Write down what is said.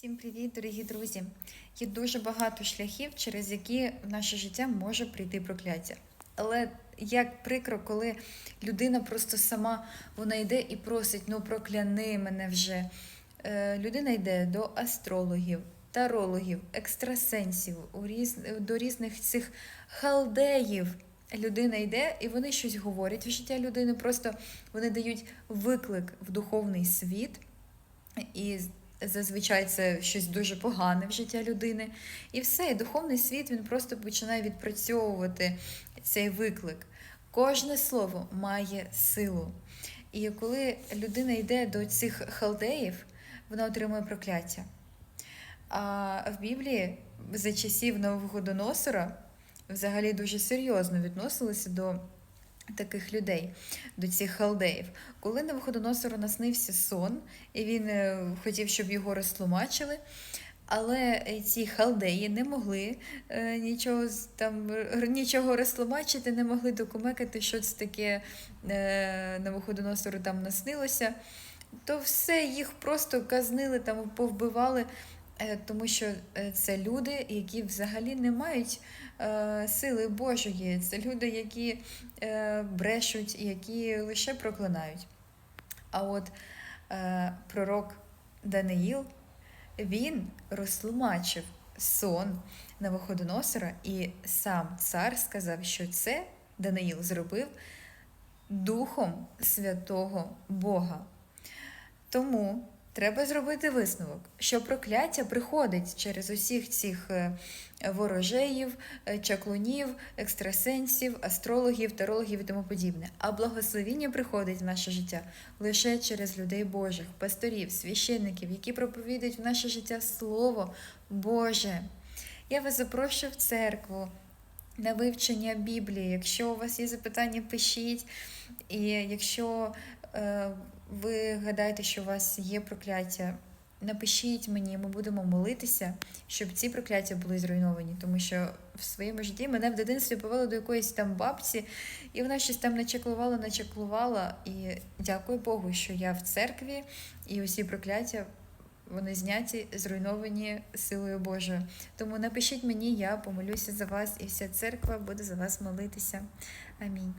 Всім привіт, дорогі друзі! Є дуже багато шляхів, через які в наше життя може прийти прокляття. Але як прикро, коли людина просто сама вона йде і просить: ну прокляни мене вже. Е, людина йде до астрологів, тарологів, екстрасенсів, у різ... до різних цих халдеїв. Людина йде, і вони щось говорять в життя людини. Просто вони дають виклик в духовний світ. І зазвичай це щось дуже погане в життя людини. І все, і духовний світ він просто починає відпрацьовувати цей виклик. Кожне слово має силу. І коли людина йде до цих халдеїв, вона отримує прокляття. А в Біблії за часів Новогодоносора взагалі дуже серйозно відносилися до таких людей, до цих халдеїв. Коли Навуходоносору наснився сон, і він е, хотів, щоб його розтлумачили. Але ці халдеї не могли е, нічого там нічого розтлумачити, не могли докумекати, що це таке е, Навуходоносору там наснилося. То все їх просто казнили, там повбивали, е, тому що е, це люди, які взагалі не мають е, сили Божої. Це люди, які е, брешуть, які лише проклинають. А от е, пророк Даниїл, він розтлумачив сон Навуходоносора, і сам цар сказав, що це Даниїл зробив Духом Святого Бога. Тому треба зробити висновок, що прокляття приходить через усіх цих е, ворожеїв, е, чаклунів, екстрасенсів, астрологів, тарологів і тому подібне. А благословіння приходить в наше життя лише через людей Божих, пасторів, священників, які проповідують в наше життя Слово Боже. Я вас запрошую в церкву. На вивчення Біблії. Якщо у вас є запитання, пишіть. І якщо ви гадаєте, що у вас є прокляття, напишіть мені, ми будемо молитися, щоб ці прокляття були зруйновані. Тому що в своєму житті мене в дитинстві повели до якоїсь там бабці, і вона щось там начеклувала, начеклувала. І дякую Богу, що я в церкві, і усі прокляття. Вони зняті, зруйновані силою Божою. Тому напишіть мені, я помолюся за вас, і вся церква буде за вас молитися. Амінь.